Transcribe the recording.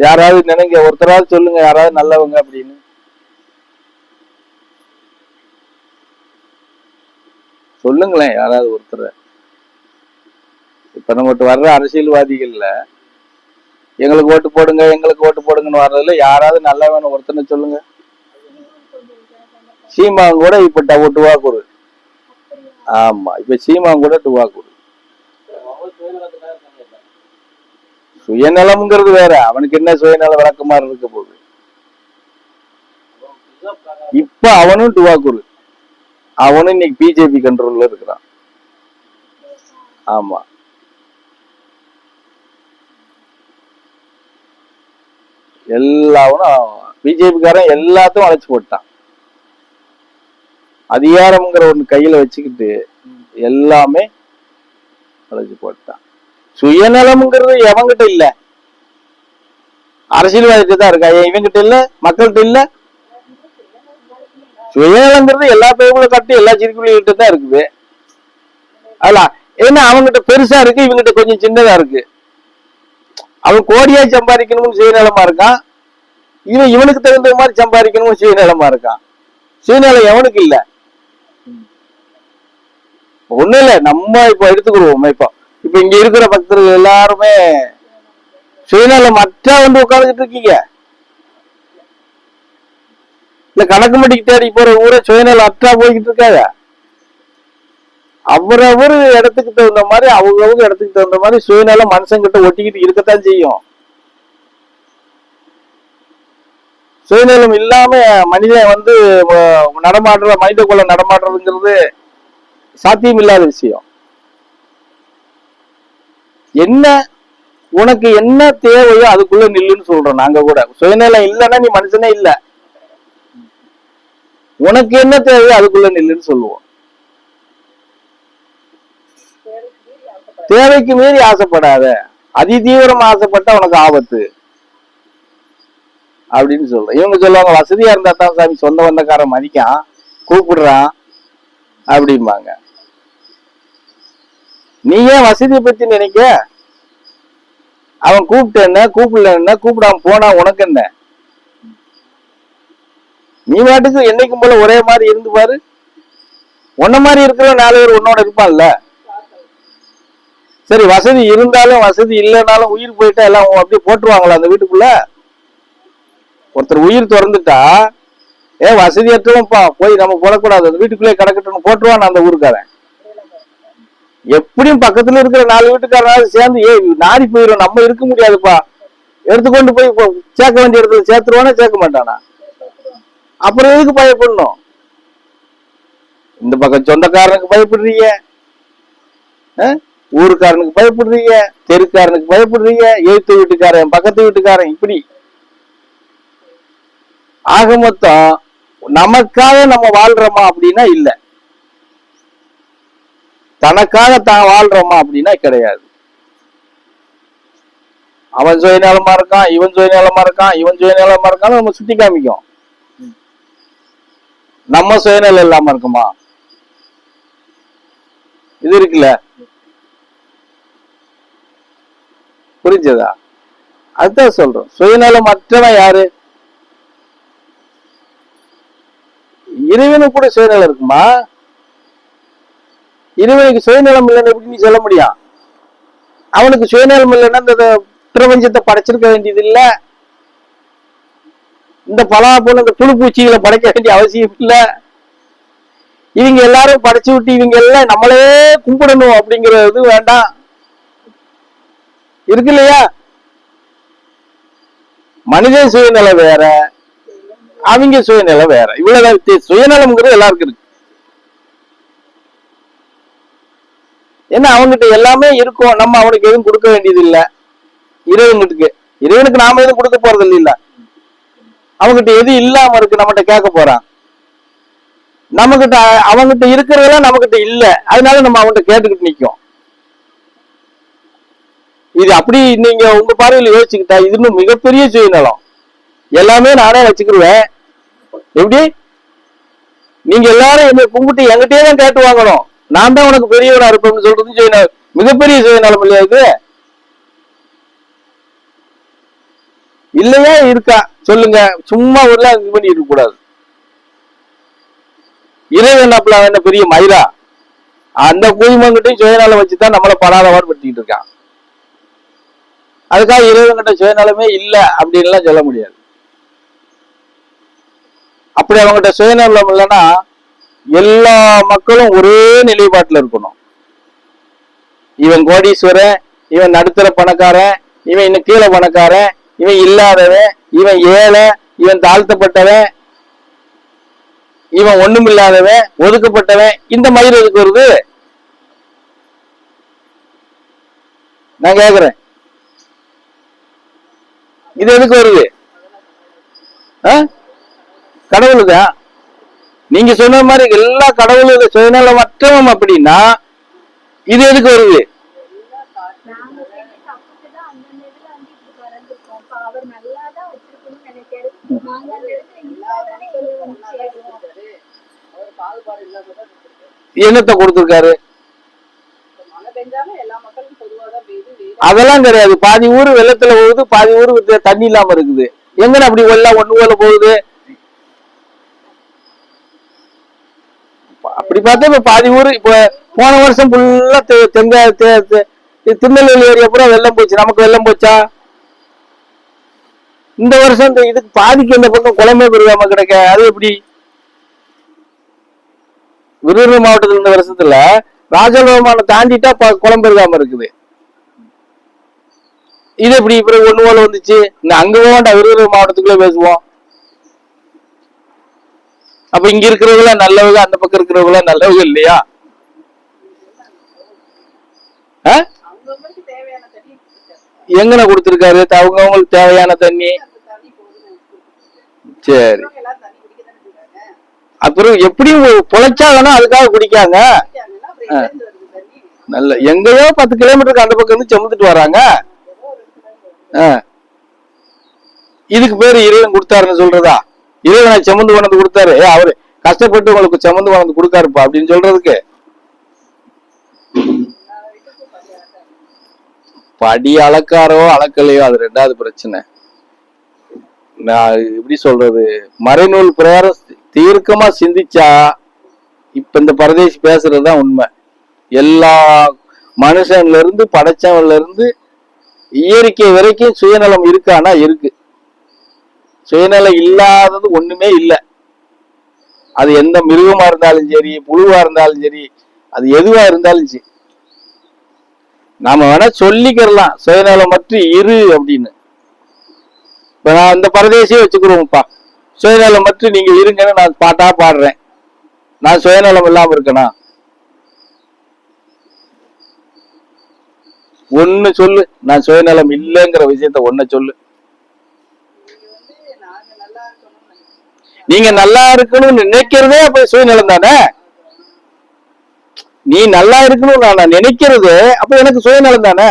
யாராவது நினைங்க ஒருத்தராவது சொல்லுங்க யாராவது நல்லவங்க அப்படின்னு. சொல்லுங்களேன் யாராவது ஒருத்தர். இப்ப நம்மகிட்ட வர்ற அரசியல்வாதிகள்ல எங்களுக்கு ஓட்டு போடுங்க எங்களுக்கு ஓட்டு போடுங்கன்னு வர்றதுல யாராவது நல்லா வேணும் ஒருத்தனை சொல்லுங்க. சீமான் கூட இப்ப டவு டுவா குரு ஆமா இப்ப சீமான் கூட டுவா குரு சுயநலம்ங்கிறது வேற. அவனுக்கு என்ன சுயநல விளக்கமா இருக்க போகுது? இப்ப அவனும் டுவா குரு. அவனும் இன்னைக்கு பிஜேபி கண்ட்ரோல்ல இருக்கிறான். ஆமா. எல்லாவனும் பிஜேபிக்காரன் எல்லாத்தையும் அழைச்சு போட்டான். அதிகாரம்ங்கிற ஒன்று கையில வச்சுக்கிட்டு எல்லாமே அழைச்சு போட்டான். சுயநலம்ங்கிறது எவங்கிட்ட இல்ல? அரசியல்வாதிகிட்ட தான் இருக்கா? ஏன் இவங்கிட்ட இல்ல? மக்கள்கிட்ட இல்ல? சுயநலங்கிறது எல்லா பேர்களும் கட்டி எல்லா சிறுக்குள்ளிகிட்ட தான் இருக்குது. அல்ல ஏன்னா அவங்ககிட்ட பெருசா இருக்கு இவங்கிட்ட கொஞ்சம் சின்னதா இருக்கு? அவன் கோடியா சம்பாதிக்கணும்னு சுயநலமா இருக்கான்? இவன் இவனுக்கு தகுந்த மாதிரி சம்பாதிக்கணும்னு சுயநலமா இருக்கான்? சுயநலம் எவனுக்கு இல்ல? ஒண்ணு இல்ல நம்ம இப்ப எடுத்துக்கிடுவோம் இப்போ. இப்ப இங்க இருக்கிற பக்தர்கள் எல்லாருமே சுயநலம் மற்ற வந்து உட்கார்ந்துட்டு இருக்கீங்க. இல்ல கணக்கு மட்டிக்கு தேடி போற ஊரை சுயநலம் அற்றா போய்கிட்டு இருக்காங்க. அவரவர் இடத்துக்கு தகுந்த மாதிரி அவங்கவுங்க இடத்துக்கு தகுந்த மாதிரி சுயநலம் மனுஷங்கிட்ட ஒட்டிக்கிட்டு இருக்கத்தான் செய்யும். சுயநலம் இல்லாம மனிதன் வந்து நடமாடுற மனித குல நடமாடுறதுங்கிறது சாத்தியம் இல்லாத விஷயம். என்ன உனக்கு என்ன தேவையோ அதுக்குள்ள நில்லுன்னு சொல்றோம் நாங்க கூட. சுயநலம் இல்லைன்னா நீ மனுஷனே இல்ல. உனக்கு என்ன தேவையோ அதுக்குள்ள நில்லுன்னு சொல்லுவோம். தேவைக்கு மீறி ஆசைப்படாத. அதி தீவிரம் ஆசைப்பட்டா உனக்கு ஆபத்து. அப்படின்னு சொல்றேன் இவங்க சொல்லுவாங்க வசதியா இருந்தா தான் சாமி சொந்த வந்தக்காரன் மதிக்கான். கூப்பிடுறான். அப்படிம்பாங்க. நீ ஏன் வசதியை பத்தி நினைக்க? அவன் கூப்பிட்டு என்ன கூப்பிடல என்ன கூப்பிடாம போனா உனக்கு என்ன? நீ பாட்டுக்கு என்னைக்கும் போல ஒரே மாதிரி இருந்து பாரு. உன்ன மாதிரி இருக்கிற நாலு பேர் உன்னோட இருப்பான்ல. சரி வசதி இருந்தாலும் வசதி இல்லைனாலும் உயிர் போயிட்டா எல்லாம் அப்படியே போட்டுருவாங்களா அந்த வீட்டுக்குள்ள? ஒருத்தர் உயிர் திறந்துட்டா ஏ வசதியற்றவன்ப்பா போய் நம்ம போடக்கூடாது. அந்த வீட்டுக்குள்ளே கிடக்கட்டும்னு போட்டுருவான் அந்த ஊருக்காரன். எப்படியும் பக்கத்துல இருக்கிற நாலு வீட்டுக்காரனாவது சேர்ந்து ஏ நாடி போயிடும் நம்ம இருக்க முடியாதுப்பா. எடுத்துக்கொண்டு போய் சேர்க்க வேண்டிய இடத்துல சேர்த்துருவானா சேர்க்க மாட்டானா? அப்புறம் எதுக்கு பயப்படணும்? இந்த பக்கம் சொந்தக்காரனுக்கு பயப்படுறீங்க. ஊருக்காரனுக்கு பயப்படுறீங்க தெருக்காரனுக்கு பயப்படுறீங்க எழுத்து வீட்டுக்காரன் பக்கத்து வீட்டுக்காரன் இப்படி. ஆக மொத்தம் நமக்காக நம்ம வாழ்றோமா அப்படின்னா இல்ல. தனக்காக தான் வாழ்றோமா அப்படின்னா கிடையாது. அவன் சுயநலமா இருக்கான் இவன் சுயநலமா இருக்கான் இவன் சுயநலமா இருக்கான் நம்ம சுத்தி காமிக்கும். நம்ம சுயநலம் இல்லாம இருக்குமா? இது இருக்குல்ல? புரிஞ்சதா? அதுதான் சொல்றோம். சுயநலம் மற்றவன் யாரு? இறைவனுக்கு கூட சுயநலம் இருக்குமா? இறைவனுக்கு சுயநலம் இல்லைன்னு எப்படி நீ சொல்ல முடியும்? அவனுக்கு சுயநலம் இல்லைன்னா இந்த பிரபஞ்சத்தை படைச்சிருக்க வேண்டியது இல்ல. இந்த பலா போல இந்த புழுப்பூச்சிகளை படைக்க வேண்டிய அவசியம் இல்ல. இவங்க எல்லாரும் படைச்சு விட்டு இவங்க எல்லாம் நம்மளே கும்பிடணும் அப்படிங்கிறது வேண்டாம். இருக்கு இல்லையா? மனித சுயநிலை வேற அவங்க சுயநிலை வேற. இவ்வளவுதான் சுயநலம்ங்கிறது எல்லாருக்கும் இருக்கு. ஏன்னா அவன்கிட்ட எல்லாமே இருக்கும். நம்ம அவனுக்கு எதுவும் கொடுக்க வேண்டியது இல்ல இறைவனுக்கு இறைவனுக்கு நாம எதுவும் கொடுக்க போறது இல்ல. அவன்கிட்ட எது இல்லாம இருக்கு நம்மகிட்ட கேட்க போறான். நம்மகிட்ட அவன்கிட்ட இருக்கிறதெல்லாம் நம்மகிட்ட இல்ல. அதனால நம்ம அவன்கிட்ட கேட்டுக்கிட்டு நிக்கும் இது அப்படி நீங்க உங்க பார்வையில யோசிச்சுக்கிட்டா இது இன்னும் மிகப்பெரிய சுயநலம். எல்லாமே நானே வச்சுக்கிடுவேன் எப்படி? நீங்க எல்லாரும் என்னை கும்பிட்டு என்கிட்டயே தான் கேட்டு வாங்கணும். நான் தான் உனக்கு பெரியவனா இருப்பேன்னு சொல்றது சுயநலம் மிகப்பெரிய சுயநலம் இல்லையா இது? இல்லையா இருக்கா? சொல்லுங்க. சும்மா ஒரு இது பண்ணி இருக்க கூடாது. இறைவன் அப்பல என்ன பெரிய மயிரா? அந்த குதிமங்கிட்டையும் சுயநலம் வச்சுதான் நம்மள படாதவாறு படுத்திக்கிட்டு இருக்கான். அதுக்காக இறைவன்கிட்ட சுயநலமே இல்ல அப்படின்லாம் சொல்ல முடியாது. அப்படி அவங்ககிட்ட சுயநலம் இல்லைன்னா எல்லா மக்களும் ஒரே நிலைப்பாட்டில் இருக்கணும். இவன் கோடீஸ்வரன் இவன் நடுத்தர பணக்காரன் இவன் இன்னும் கீழே பணக்காரன் இவன் இல்லாதவன் இவன் ஏழை இவன் தாழ்த்தப்பட்டவன் இவன் ஒண்ணுமில்லாதவன் ஒதுக்கப்பட்டவன் இந்த மயிர் எதுக்கு வருது? நான் கேக்குறேன். இது எதுக்கு வருது? ஆ? கடவுளுதான் நீங்க சொன்ன மாதிரி எல்லா கடவுளும் மட்டும் அப்படின்னா இது எதுக்கு வருது? என்னத்தை கொடுத்திருக்காரு? அதெல்லாம் கிடையாது. பாதி ஊரு வெள்ளத்துல போகுது பாதி ஊர் தண்ணி இல்லாம இருக்குது. எங்கன்னு அப்படி எல்லாம் ஒண்ணு போல போகுது? அப்படி பார்த்தா இப்ப பாதி ஊர் இப்ப போன வருஷம் ஃபுல்லா தெங்க திருநெல்வேலி ஏரியா பூரா வெள்ளம் போச்சு. நமக்கு வெள்ளம் போச்சா? இந்த வருஷம் இந்த இதுக்கு பாதிக்கு இந்த பக்கம் குளமே பெருகாம கிடைக்க. அது எப்படி? விருதுநகர் மாவட்டத்தில் இந்த வருஷத்துல ராஜலோகமான தாண்டிட்டா ப- குளம் பெருகாம இருக்குது. இது எப்படி? இப்ப ஒண்ணு போல வந்துச்சு. இந்த அங்க போகண்டா விருதுநகர் மாவட்டத்துக்குள்ள பேசுவோம். அப்ப இங்க இருக்கிறவங்கள நல்லவங்க அந்த பக்கம் இருக்கிறவங்கள நல்லவங்க இல்லையா? ஆ? எங்கன கொடுத்திருக்காரு? அவங்க அவங்களுக்கு தேவையான தண்ணி. சரி. அப்புறம் எப்படி பொழைச்சாங்கன்னா அதுக்காக குடிக்காங்க. நல்ல எங்கயோ பத்து கிலோமீட்டருக்கு அந்த பக்கம் இருந்து செமுத்துட்டு வராங்க. ஆ. இதுக்கு பேர் இறைவன் கொடுத்தாருன்னு சொல்றதா? இறைவனை செமந்து கொண்டு கொடுத்தாரு. ஏ, அவரு கஷ்டப்பட்டு உங்களுக்கு செமந்து கொண்டு கொடுக்காருப்பா அப்படின்னு சொல்றதுக்கு. படி அளக்காரோ அளக்கலையோ அது ரெண்டாவது பிரச்சனை. நான் எப்படி சொல்றது? மறைநூல் பிரகாரம் தீர்க்கமா சிந்திச்சா இப்ப இந்த பரதேசி பேசுறதுதான் உண்மை. எல்லா மனுஷன்ல இருந்து படைச்சவன்ல இருந்து இயற்கை வரைக்கும் சுயநலம் இருக்கானா இருக்கு. சுயநலம் இல்லாதது ஒண்ணுமே இல்லை. அது எந்த மிருகமா இருந்தாலும் சரி புழுவா இருந்தாலும் சரி அது எதுவா இருந்தாலும் சரி. நாம வேணா சொல்லிக்கிறலாம் சுயநலமற்று இரு அப்படின்னு. இப்ப நான் இந்த பரதேசியே வச்சுக்கிறோம்ப்பா. சுயநலமற்று நீங்க இருங்கன்னு நான் பாட்டா பாடுறேன். நான் சுயநலம் இல்லாம இருக்கேனா? ஒண்ணு சொல்லு. நான் சுயநலம் இல்லைங்கிற விஷயத்த ஒன்ன சொல்லு நீங்க வந்து நாங்க நல்லா இருக்கணும்னு நினைக்கிறோம். நீங்க நல்லா இருக்கணும்னு நினைக்கிறதே அப்ப சுயநலம் தானே? நீ நல்லா இருக்கணும் நான் நினைக்கிறது அப்ப எனக்கு சுயநலம் தானே?